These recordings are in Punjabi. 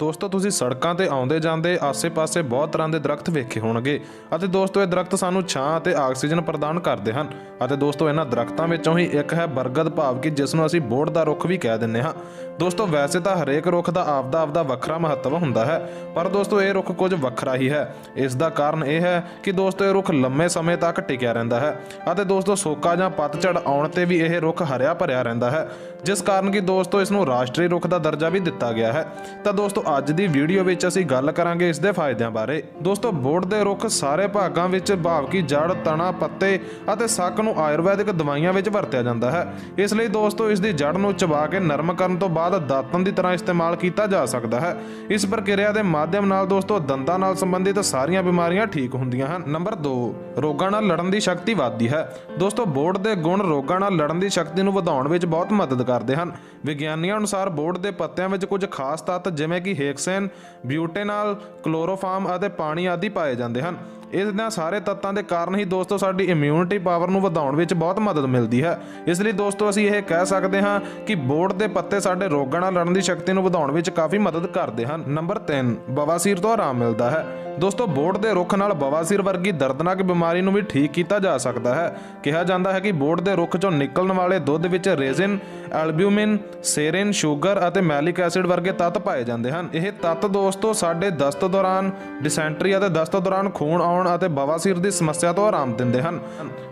ਦੋਸਤੋ, ਤੁਸੀਂ ਸੜਕਾਂ ਤੇ ਆਉਂਦੇ ਜਾਂਦੇ ਆਸੇ-ਪਾਸੇ ਬਹੁਤ ਤਰ੍ਹਾਂ ਦੇ ਦਰਖਤ ਵੇਖੇ ਹੋਣਗੇ। ਅਤੇ ਦੋਸਤੋ, ਇਹ ਦਰਖਤ ਸਾਨੂੰ ਛਾਂ ਅਤੇ ਆਕਸੀਜਨ ਪ੍ਰਦਾਨ ਕਰਦੇ ਹਨ। ਅਤੇ ਦੋਸਤੋ, ਇਹਨਾਂ ਦਰਖਤਾਂ ਵਿੱਚੋਂ ਹੀ ਇੱਕ ਹੈ ਬਰਗਦ ਭਾਵ ਕਿ ਜਿਸ ਨੂੰ ਅਸੀਂ ਬੋੜ ਦਾ ਰੁੱਖ ਵੀ ਕਹਿ ਦਿੰਦੇ ਹਾਂ। ਦੋਸਤੋ, ਵੈਸੇ ਤਾਂ ਹਰੇਕ ਰੁੱਖ ਦਾ ਆਪਦਾ ਆਪਦਾ ਵੱਖਰਾ ਮਹੱਤਵ ਹੁੰਦਾ ਹੈ, ਪਰ ਦੋਸਤੋ, ਇਹ ਰੁੱਖ ਕੁਝ ਵੱਖਰਾ ਹੀ ਹੈ। ਇਸ ਦਾ ਕਾਰਨ ਇਹ ਹੈ ਕਿ ਦੋਸਤੋ, ਇਹ ਰੁੱਖ ਲੰਮੇ ਸਮੇਂ ਤੱਕ ਟਿਕਿਆ ਰਹਿੰਦਾ ਹੈ। ਅਤੇ ਦੋਸਤੋ, ਸੋਕਾ ਜਾਂ ਪਤਝੜ ਆਉਣ ਤੇ ਵੀ ਇਹ ਰੁੱਖ ਹਰਿਆ ਭਰਿਆ ਰਹਿੰਦਾ ਹੈ, ਜਿਸ ਕਾਰਨ ਕਿ ਦੋਸਤੋ, ਇਸ ਨੂੰ ਰਾਸ਼ਟਰੀ ਰੁੱਖ ਦਾ ਦਰਜਾ ਵੀ ਦਿੱਤਾ ਗਿਆ ਹੈ। ਤਾਂ ਦੋਸਤੋ ਅੱਜ ਦੀ ਵੀਡੀਓ ਵਿੱਚ ਅਸੀਂ ਗੱਲ ਕਰਾਂਗੇ ਇਸ ਦੇ ਫਾਇਦਿਆਂ ਬਾਰੇ। ਦੋਸਤੋ ਬੋੜ ਦੇ ਰੁੱਖ ਸਾਰੇ ਭਾਗਾਂ ਵਿੱਚ ਭਾਵ ਕਿ ਜੜ ਤਣਾ, ਪੱਤੇ ਅਤੇ ਸੱਕ ਨੂੰ ਆਯੁਰਵੈਦਿਕ ਦਵਾਈਆਂ ਵਿੱਚ ਵਰਤਿਆ ਜਾਂਦਾ ਹੈ। ਇਸ ਲਈ ਦੋਸਤੋ, ਇਸ ਦੀ ਜੜ ਨੂੰ ਚਬਾ ਕੇ ਨਰਮ ਕਰਨ ਤੋਂ ਬਾਅਦ ਦਾਤਨ ਦੀ ਤਰ੍ਹਾਂ ਇਸਤੇਮਾਲ ਕੀਤਾ ਜਾ ਸਕਦਾ ਹੈ। ਇਸ ਪ੍ਰਕਿਰਿਆ ਦੇ ਮਾਧਿਅਮ ਨਾਲ ਦੋਸਤੋ, ਦੰਦਾਂ ਨਾਲ ਸੰਬੰਧਿਤ ਸਾਰੀਆਂ ਬਿਮਾਰੀਆਂ ਠੀਕ ਹੁੰਦੀਆਂ ਹਨ। ਨੰਬਰ 2 ਰੋਗਾਂ ਨਾਲ ਲੜਨ ਦੀ ਸ਼ਕਤੀ ਵੱਧਦੀ ਹੈ। ਦੋਸਤੋ, ਬੋਰਡ ਦੇ ਗੁਣ ਰੋਗਾਂ ਨਾਲ ਲੜਨ ਦੀ ਸ਼ਕਤੀ ਨੂੰ ਵਧਾਉਣ ਵਿੱਚ ਬਹੁਤ ਮਦਦ ਕਰਦੇ ਹਨ। ਵਿਗਿਆਨੀਆਂ ਅਨੁਸਾਰ ਬੋਰਡ ਦੇ ਪੱਤਿਆਂ ਵਿੱਚ ਕੁਝ ਖਾਸ ਤੱਤ ਜਿਵੇਂ ਕਿ ਹੇਕਸੇਨ ਬਿਊਟੇਨਾਲ ਕਲੋਰੋਫਾਰਮ ਅਤੇ ਪਾਣੀ ਆਦਿ ਪਾਏ ਜਾਂਦੇ ਹਨ। ਇਹਨਾਂ ਸਾਰੇ ਤੱਤਾਂ ਦੇ ਕਾਰਨ ਹੀ ਦੋਸਤੋ ਸਾਡੀ ਇਮਿਊਨਿਟੀ ਪਾਵਰ ਨੂੰ ਵਧਾਉਣ ਵਿੱਚ ਬਹੁਤ ਮਦਦ ਮਿਲਦੀ ਹੈ। ਇਸ ਲਈ ਦੋਸਤੋ ਅਸੀਂ ਇਹ ਕਹਿ ਸਕਦੇ ਹਾਂ ਕਿ ਬੋੜ ਦੇ ਪੱਤੇ ਸਾਡੇ ਰੋਗਾਂ ਨਾਲ ਲੜਨ ਦੀ ਸ਼ਕਤੀ ਨੂੰ ਵਧਾਉਣ ਵਿੱਚ ਕਾਫੀ ਮਦਦ ਕਰਦੇ ਹਨ। ਨੰਬਰ 3 ਬਵਾਸੀਰ ਤੋਂ ਆਰਾਮ ਮਿਲਦਾ ਹੈ। ਦੋਸਤੋ ਬੋੜ ਦੇ ਰੁੱਖ ਨਾਲ ਬਵਾਸੀਰ ਵਰਗੀ ਦਰਦਨਾਕ ਬਿਮਾਰੀ ਨੂੰ ਵੀ ਠੀਕ ਕੀਤਾ ਜਾ ਸਕਦਾ ਹੈ। ਕਿਹਾ ਜਾਂਦਾ ਹੈ ਕਿ ਬੋੜ ਦੇ ਰੁੱਖ ਚੋਂ ਨਿਕਲਣ ਵਾਲੇ ਦੁੱਧ ਵਿੱਚ ਰੇਜ਼ਿਨ, ਐਲਬਿਊਮਿਨ, ਸੇਰਿਨ, ਸ਼ੂਗਰ ਅਤੇ ਮੈਲਿਕ ਐਸਿਡ ਵਰਗੇ ਤੱਤ ਪਾਏ ਜਾਂਦੇ ਹਨ। ਇਹ ਤੱਤ ਦੋਸਤੋ ਸਾਡੇ ਦਸਤ ਦੌਰਾਨ, ਡਿਸੈਂਟਰੀ ਅਤੇ ਦਸਤ ਦੌਰਾਨ ਖੂਨ ਆਉਣ ਅਤੇ ਬਵਾਸੀਰ ਦੀ ਸਮੱਸਿਆ ਤੋਂ ਆਰਾਮ ਦਿੰਦੇ ਹਨ।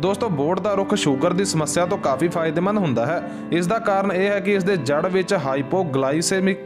ਦੋਸਤੋ ਬੋੜ ਦਾ ਰੁੱਖ ਸ਼ੂਗਰ ਦੀ ਸਮੱਸਿਆ ਤੋਂ ਕਾਫੀ ਫਾਇਦੇਮੰਦ ਹੁੰਦਾ ਹੈ। ਇਸ ਦਾ ਕਾਰਨ ਇਹ ਹੈ ਕਿ ਇਸ ਦੇ ਜੜ ਵਿੱਚ ਹਾਈਪੋਗਲਾਈਸੈਮਿਕ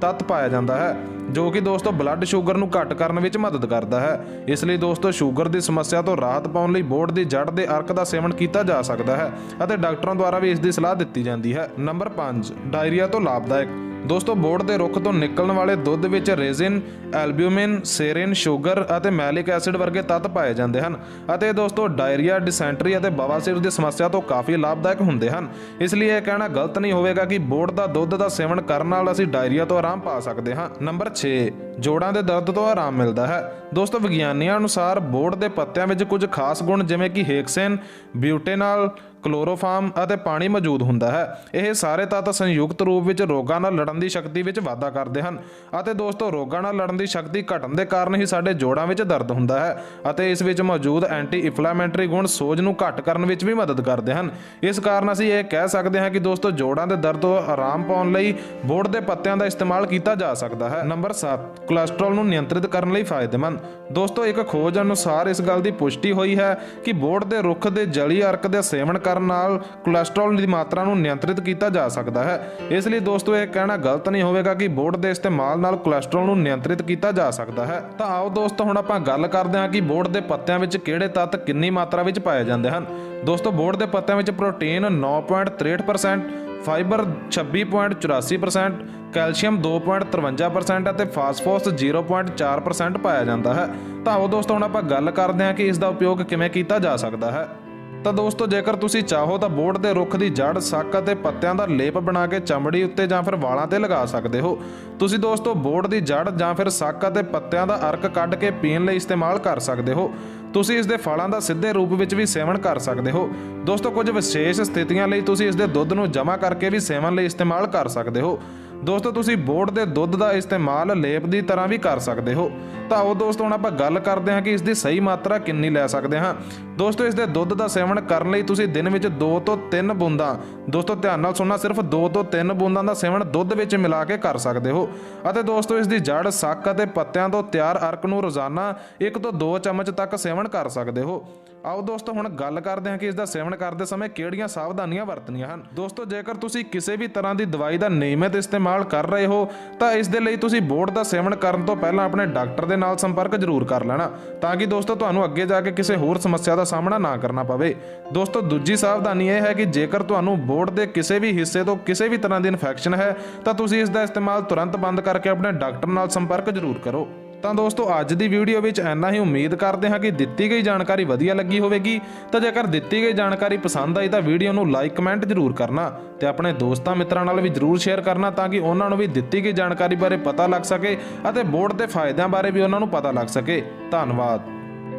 ਤੱਤ ਪਾਇਆ ਜਾਂਦਾ ਹੈ, ਜੋ ਕਿ ਦੋਸਤੋ ਬਲੱਡ ਸ਼ੂਗਰ ਨੂੰ ਘੱਟ ਕਰਨ ਵਿੱਚ ਮਦਦ ਕਰਦਾ ਹੈ। ਇਸ ਲਈ ਦੋਸਤੋ ਸ਼ੂਗਰ ਦੀ ਸਮੱਸਿਆ ਤੋਂ ਰਾਹਤ ਪਾਉਣ ਲਈ ਬੋਰਡ ਦੀ ਜੜ ਦੇ ਅਰਕ ਦਾ ਸੇਵਨ ਕੀਤਾ ਜਾ ਸਕਦਾ ਹੈ ਅਤੇ ਡਾਕਟਰਾਂ ਦੁਆਰਾ ਵੀ ਇਸ ਦੀ ਸਲਾਹ ਦਿੱਤੀ ਜਾਂਦੀ ਹੈ। ਨੰਬਰ 5 ਡਾਇਰੀਆ ਤੋਂ ਲਾਭਦਾਇਕ। ਦੋਸਤੋ ਬੋੜ ਦੇ ਰੁੱਖ ਤੋਂ ਨਿਕਲਣ ਵਾਲੇ ਦੁੱਧ ਵਿੱਚ ਰੇਜ਼ਿਨ, ਐਲਬਿਊਮਿਨ, ਸੇਰਿਨ, ਸ਼ੂਗਰ ਅਤੇ ਮੈਲਿਕ ਐਸਿਡ ਵਰਗੇ ਤੱਤ ਪਾਏ ਜਾਂਦੇ ਹਨ ਅਤੇ ਦੋਸਤੋ, ਡਾਇਰੀਆ, ਡਿਸੈਂਟਰੀ ਅਤੇ ਬਵਾਸੀਰ ਦੀ ਸਮੱਸਿਆ ਤੋਂ ਕਾਫੀ ਲਾਭਦਾਇਕ ਹੁੰਦੇ ਹਨ। ਇਸ ਲਈ ਇਹ ਕਹਿਣਾ ਗਲਤ ਨਹੀਂ ਹੋਵੇਗਾ ਕਿ ਬੋੜ ਦਾ ਦੁੱਧ ਦਾ ਸੇਵਨ ਕਰਨ ਨਾਲ ਅਸੀਂ ਡਾਇਰੀਆ ਤੋਂ ਆਰਾਮ ਪਾ ਸਕਦੇ ਹਾਂ। ਨੰਬਰ 6 ਜੋੜਾਂ ਦੇ ਦਰਦ ਤੋਂ ਆਰਾਮ ਮਿਲਦਾ ਹੈ। ਦੋਸਤੋ, ਵਿਗਿਆਨੀਆਂ ਅਨੁਸਾਰ ਬੋੜ ਦੇ ਪੱਤਿਆਂ ਵਿੱਚ ਕੁਝ ਖਾਸ ਗੁਣ ਜਿਵੇਂ ਕਿ ਹੇਕਸੇਨ, ਬਿਊਟੇਨਾਲ, ਕਲੋਰੋਫਾਰਮ ਅਤੇ ਪਾਣੀ ਮੌਜੂਦ ਹੁੰਦਾ ਹੈ। ਇਹ ਸਾਰੇ ਤੱਤ ਸੰਯੁਕਤ ਰੂਪ ਵਿੱਚ ਰੋਗਾਂ ਨਾਲ ਲੜਨ ਦੀ ਸ਼ਕਤੀ ਵਿੱਚ ਵਾਧਾ ਕਰਦੇ ਹਨ ਅਤੇ ਦੋਸਤੋ, ਰੋਗਾਂ ਨਾਲ ਲੜਨ ਦੀ ਸ਼ਕਤੀ ਘਟਣ ਦੇ ਕਾਰਨ ਹੀ ਸਾਡੇ ਜੋੜਾਂ ਵਿੱਚ ਦਰਦ ਹੁੰਦਾ ਹੈ ਅਤੇ ਇਸ ਵਿੱਚ ਮੌਜੂਦ ਐਂਟੀ ਇਨਫਲੇਮੇਟਰੀ ਗੁਣ ਸੋਜ ਨੂੰ ਘੱਟ ਕਰਨ ਵਿੱਚ ਵੀ ਮਦਦ ਕਰਦੇ ਹਨ। ਇਸ ਕਾਰਨ ਅਸੀਂ ਇਹ ਕਹਿ ਸਕਦੇ ਹਾਂ ਕਿ ਦੋਸਤੋ, ਜੋੜਾਂ ਦੇ ਦਰਦ ਤੋਂ ਆਰਾਮ ਪਾਉਣ ਲਈ ਬੋੜ ਦੇ ਪੱਤਿਆਂ ਦਾ ਇਸਤੇਮਾਲ ਕੀਤਾ ਜਾ ਸਕਦਾ ਹੈ। ਨੰਬਰ 7 ਕੋਲੇਸਟ੍ਰੋਲ ਨੂੰ ਨਿਯੰਤਰਿਤ ਕਰਨ ਲਈ ਫਾਇਦੇਮੰਦ। ਦੋਸਤੋ, ਇੱਕ ਖੋਜ ਅਨੁਸਾਰ ਇਸ ਗੱਲ ਦੀ ਪੁਸ਼ਟੀ ਹੋਈ ਹੈ ਕਿ ਬੋੜ ਦੇ ਰੁੱਖ ਦੇ ਜਲੀ ਅਰਕ ਦੇ ਸੇਵਨ ਕਰਨ ਨਾਲ ਕੋਲੇਸਟ੍ਰੋਲ ਦੀ ਮਾਤਰਾ ਨੂੰ ਨਿਯੰਤਰਿਤ ਕੀਤਾ ਜਾ ਸਕਦਾ ਹੈ। ਇਸ ਲਈ ਦੋਸਤੋ, ਇਹ ਕਹਿਣਾ ਗਲਤ ਨਹੀਂ ਹੋਵੇਗਾ ਕਿ ਬੋੜ ਦੇ ਇਸਤੇਮਾਲ ਨਾਲ ਕੋਲੇਸਟ੍ਰੋਲ ਨੂੰ ਨਿਯੰਤਰਿਤ ਕੀਤਾ ਜਾ ਸਕਦਾ ਹੈ। ਤਾਂ ਆਓ ਦੋਸਤੋ, ਹੁਣ ਆਪਾਂ ਗੱਲ ਕਰਦੇ ਹਾਂ ਕਿ ਬੋੜ ਦੇ ਪੱਤਿਆਂ ਵਿੱਚ ਕਿਹੜੇ ਤੱਤ ਕਿੰਨੀ ਮਾਤਰਾ ਵਿੱਚ ਪਾਏ ਜਾਂਦੇ ਹਨ। ਦੋਸਤੋ ਬੋੜ ਦੇ ਪੱਤਿਆਂ ਵਿੱਚ ਪ੍ਰੋਟੀਨ 9.63% ਫਾਈਬਰ 26.84% ਕੈਲਸ਼ੀਅਮ 2.53% ਅਤੇ ਫਾਸਫੋਰਸ 0.4% ਪਾਇਆ ਜਾਂਦਾ ਹੈ। ਤਾਂ ਉਹ ਦੋਸਤੋ, ਹੁਣ ਆਪਾਂ ਗੱਲ ਕਰਦੇ ਹਾਂ ਕਿ ਇਸ ਦਾ ਉਪਯੋਗ ਕਿਵੇਂ ਕੀਤਾ ਜਾ ਸਕਦਾ ਹੈ। ਤਾਂ ਦੋਸਤੋ, ਜੇਕਰ ਤੁਸੀਂ ਚਾਹੋ ਤਾਂ ਬੋੜ ਦੇ ਰੁੱਖ ਦੀ ਜੜ ਸੱਕ ਅਤੇ ਪੱਤਿਆਂ ਦਾ ਲੇਪ ਬਣਾ ਕੇ ਚਮੜੀ ਉੱਤੇ ਜਾਂ ਫਿਰ ਵਾਲਾਂ ਤੇ ਲਗਾ ਸਕਦੇ ਹੋ। ਤੁਸੀਂ ਦੋਸਤੋ ਬੋੜ ਦੀ ਜੜ ਜਾਂ ਫਿਰ ਸੱਕ ਅਤੇ ਪੱਤਿਆਂ ਦਾ ਅਰਕ ਕੱਢ ਕੇ ਪੀਣ ਲਈ ਇਸਤੇਮਾਲ ਕਰ ਸਕਦੇ ਹੋ। ਤੁਸੀਂ ਇਸ ਦੇ ਫਲਾਂ ਦਾ ਸਿੱਧੇ ਰੂਪ ਵਿੱਚ ਵੀ ਸੇਵਨ ਕਰ ਸਕਦੇ ਹੋ। ਦੋਸਤੋ, ਕੁਝ ਵਿਸ਼ੇਸ਼ ਸਥਿਤੀਆਂ ਲਈ ਤੁਸੀਂ ਇਸ ਦੇ ਦੁੱਧ ਨੂੰ ਜਮ੍ਹਾਂ ਕਰਕੇ ਵੀ ਸੇਵਨ ਲਈ ਇਸਤੇਮਾਲ ਕਰ ਸਕਦੇ ਹੋ। ਦੋਸਤੋ, ਤੁਸੀਂ ਬੋਟ ਦੇ ਦੁੱਧ ਦਾ ਇਸਤੇਮਾਲ ਲੇਪ ਦੀ ਤਰ੍ਹਾਂ ਵੀ ਕਰ ਸਕਦੇ ਹੋ। ਤਾਂ ਆਓ ਦੋਸਤੋ ਹੁਣ ਆਪਾਂ ਗੱਲ ਕਰਦੇ ਹਾਂ ਕਿ ਇਸ ਦੀ ਸਹੀ ਮਾਤਰਾ ਕਿੰਨੀ ਲੈ ਸਕਦੇ ਹਾਂ। ਦੋਸਤੋ, ਇਸ ਦੇ ਦੁੱਧ ਦਾ ਸੇਵਨ ਕਰਨ ਲਈ ਤੁਸੀਂ ਦਿਨ ਵਿੱਚ 2 ਤੋਂ 3 ਬੂੰਦਾਂ, ਦੋਸਤੋ, ਧਿਆਨ ਨਾਲ ਸੁਣਨਾ, ਸਿਰਫ 2 ਤੋਂ 3 ਬੂੰਦਾਂ ਦਾ ਸੇਵਨ ਦੁੱਧ ਵਿੱਚ ਮਿਲਾ ਕੇ ਕਰ ਸਕਦੇ ਹੋ। ਅਤੇ ਦੋਸਤੋ, ਇਸ ਦੀ ਜੜ, ਸੱਕ ਅਤੇ ਪੱਤਿਆਂ ਤੋਂ ਤਿਆਰ ਅਰਕ ਨੂੰ ਰੋਜ਼ਾਨਾ 1 ਤੋਂ 2 ਚਮਚ ਤੱਕ ਸੇਵਨ ਕਰ ਸਕਦੇ ਹੋ। ਆਓ ਦੋਸਤੋ, ਹੁਣ ਗੱਲ ਕਰਦੇ ਹਾਂ ਕਿ ਇਸ ਦਾ ਸੇਵਨ ਕਰਦੇ ਸਮੇਂ ਕਿਹੜੀਆਂ ਸਾਵਧਾਨੀਆਂ ਵਰਤਣੀਆਂ ਹਨ। ਦੋਸਤੋ, ਜੇਕਰ ਤੁਸੀਂ ਕਿਸੇ ਵੀ ਤਰ੍ਹਾਂ ਦੀ ਦਵਾਈ ਦਾ ਨਿਯਮਿਤ ਇਸਤੇਮਾਲ ਕਰ ਰਹੇ ਹੋ, ਤਾਂ ਇਸ ਦੇ ਲਈ ਤੁਸੀਂ ਬੋਰਡ ਦਾ ਸੇਵਨ ਕਰਨ ਤੋਂ ਪਹਿਲਾਂ ਆਪਣੇ ਡਾਕਟਰ ਦੇ ਨਾਲ ਸੰਪਰਕ ਜ਼ਰੂਰ ਕਰ ਲੈਣਾ, ਤਾਂ ਕਿ ਦੋਸਤੋ ਤੁਹਾਨੂੰ ਅੱਗੇ ਜਾ ਕੇ ਕਿਸੇ ਹੋਰ ਸਮੱਸਿਆ ਦਾ ਸਾਹਮਣਾ ਨਾ ਕਰਨਾ ਪਵੇ। ਦੋਸਤੋ ਦੂਜੀ ਸਾਵਧਾਨੀ ਇਹ ਹੈ ਕਿ ਜੇਕਰ ਤੁਹਾਨੂੰ ਬੋਰਡ ਦੇ ਕਿਸੇ ਵੀ ਹਿੱਸੇ ਤੋਂ ਕਿਸੇ ਵੀ ਤਰ੍ਹਾਂ ਦੀ ਇਨਫੈਕਸ਼ਨ ਹੈ, ਤਾਂ ਤੁਸੀਂ ਇਸ ਦਾ ਇਸਤੇਮਾਲ ਤੁਰੰਤ ਬੰਦ ਕਰਕੇ ਆਪਣੇ ਡਾਕਟਰ ਨਾਲ ਸੰਪਰਕ ਜ਼ਰੂਰ ਕਰੋ। ਤਾਂ ਦੋਸਤੋ, ਅੱਜ ਦੀ ਵੀਡੀਓ ਵਿੱਚ ਇੰਨਾ ਹੀ ਉਮੀਦ ਕਰਦੇ ਹਾਂ ਕਿ ਦਿੱਤੀ ਗਈ ਜਾਣਕਾਰੀ ਵਧੀਆ ਲੱਗੀ ਹੋਵੇਗੀ। ਤਾਂ ਜੇਕਰ ਦਿੱਤੀ ਗਈ ਜਾਣਕਾਰੀ ਪਸੰਦ ਆਈ ਤਾਂ ਵੀਡੀਓ ਨੂੰ ਲਾਈਕ, ਕਮੈਂਟ ਜ਼ਰੂਰ ਕਰਨਾ ਤੇ ਆਪਣੇ ਦੋਸਤਾਂ ਮਿੱਤਰਾਂ ਨਾਲ ਵੀ ਜ਼ਰੂਰ ਸ਼ੇਅਰ ਕਰਨਾ ਤਾਂ ਕਿ ਉਹਨਾਂ ਨੂੰ ਵੀ ਦਿੱਤੀ ਗਈ ਜਾਣਕਾਰੀ ਬਾਰੇ ਪਤਾ ਲੱਗ ਸਕੇ ਅਤੇ ਬੋਰਡ ਦੇ ਫਾਇਦਿਆਂ ਬਾਰੇ ਵੀ ਉਹਨਾਂ ਨੂੰ ਪਤਾ ਲੱਗ ਸਕੇ। ਧੰਨਵਾਦ।